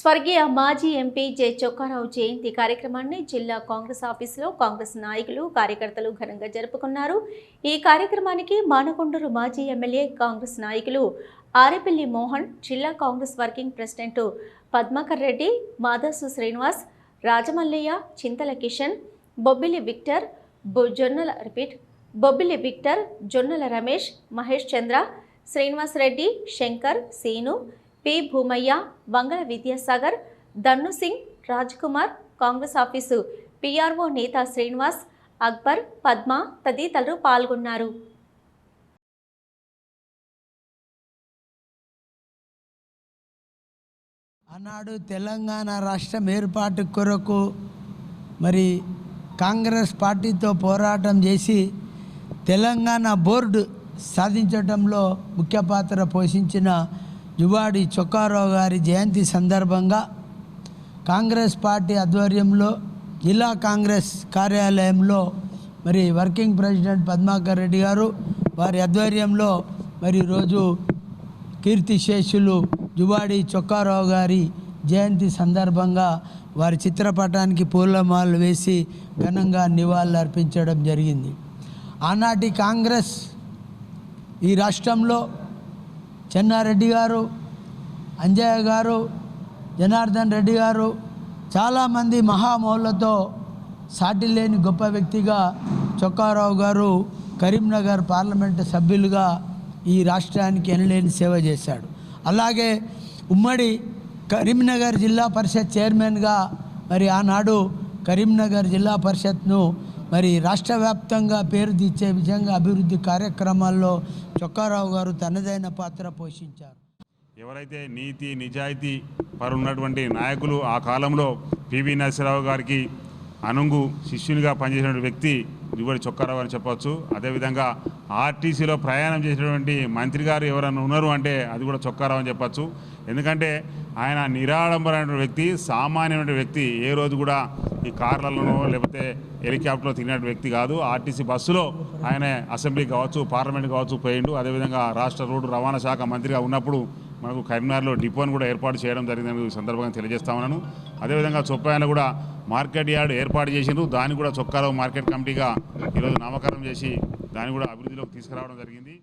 స్వర్గీయ మాజీ MP J. Chokka Rao జయంతి కార్యక్రమాన్ని జిల్లా కాంగ్రెస్ ఆఫీసులో కాంగ్రెస్ నాయకులు కార్యకర్తలు ఘనంగా జరుపుకున్నారు. ఈ కార్యక్రమానికి మానకొండూరు మాజీ ఎమ్మెల్యే కాంగ్రెస్ నాయకులు ఆరేపల్లి మోహన్ జిల్లా కాంగ్రెస్ వర్కింగ్ ప్రెసిడెంట్ పద్మాకర్ రెడ్డి మాధసు శ్రీనివాస్ రాజమల్లయ్య చింతల కిషన్ బొబ్బిలి విక్టర్ బొ- Jonnala repeat Bobbili Victor Jonnala Ramesh Mahesh Chandra Srinivas Reddy Shankar Seenu P. Bhoomaiah Vangala Vidyasagar Dhannu Singh Raj Kumar Congress office PRO నేత శ్రీనివాస్ అక్బర్ పద్మ తదితరులు పాల్గొన్నారు. ఆనాడు తెలంగాణ రాష్ట్రం ఏర్పాటు కొరకు మరి కాంగ్రెస్ పార్టీతో పోరాటం చేసి తెలంగాణ బోర్డు సాధించడంలో ముఖ్య పాత్ర పోషించిన జువాడి చొక్కారావు గారి జయంతి సందర్భంగా కాంగ్రెస్ పార్టీ ఆధ్వర్యంలో జిల్లా కాంగ్రెస్ కార్యాలయంలో మరి వర్కింగ్ ప్రెసిడెంట్ పద్మాకర్ రెడ్డి గారు వారి ఆధ్వర్యంలో మరి ఈరోజు కీర్తిశేషులు జువాడి చొక్కారావు గారి జయంతి సందర్భంగా వారి చిత్రపటానికి పూలమాలలు వేసి ఘనంగా నివాళులు అర్పించడం జరిగింది. ఆనాటి కాంగ్రెస్ ఈ రాష్ట్రంలో చెన్నారెడ్డి గారు అంజయ్య గారు జనార్దన్ రెడ్డి గారు చాలామంది మహామౌళ్ళతో సాటి లేని గొప్ప వ్యక్తిగా చొక్కారావు గారు కరీంనగర్ పార్లమెంటు సభ్యులుగా ఈ రాష్ట్రానికి ఎనలేని సేవ చేశాడు. అలాగే ఉమ్మడి కరీంనగర్ జిల్లా పరిషత్ చైర్మన్గా మరి ఆనాడు కరీంనగర్ జిల్లా పరిషత్ను మరి రాష్ట్ర వ్యాప్తంగా పేరు తెచ్చే విధంగా అభివృద్ధి కార్యక్రమాల్లో చొక్కారావు గారు తనదైన పాత్ర పోషించారు. ఎవరైతే నీతి నిజాయితీ వారు ఉన్నటువంటి నాయకులు ఆ కాలంలో పివి నరసింహరావు గారికి అనుంగు శిష్యునిగా పనిచేసిన వ్యక్తి దిగుబడి చొక్కారావు అని చెప్పవచ్చు అదేవిధంగా ఆర్టీసీలో ప్రయాణం చేసినటువంటి మంత్రి గారు ఎవరైనా ఉన్నారు అంటే అది కూడా చొక్కారావు అని చెప్పవచ్చు ఎందుకంటే ఆయన నిరాడంబరమైన వ్యక్తి సామాన్యమైన వ్యక్తి. ఏ రోజు కూడా ఈ కార్లలోనో లేకపోతే హెలికాప్టర్లో తిరిగినటువంటి వ్యక్తి కాదు. ఆర్టీసీ బస్సులో ఆయన అసెంబ్లీ కావచ్చు పార్లమెంట్ కావచ్చు పోయిండు. అదేవిధంగా రాష్ట్ర రోడ్డు రవాణా శాఖ మంత్రిగా ఉన్నప్పుడు మనకు కరీంనగర్లో డిపోని కూడా ఏర్పాటు చేయడం జరిగిందని ఈ సందర్భంగా తెలియజేస్తా ఉన్నాను. అదేవిధంగా చొప్పాయన కూడా మార్కెట్ యార్డ్ ఏర్పాటు చేసిండ్రు. దాన్ని కూడా చొక్కారావు మార్కెట్ కమిటీగా ఈరోజు నామకరణం చేసి దాన్ని కూడా అభివృద్ధిలోకి తీసుకురావడం జరిగింది.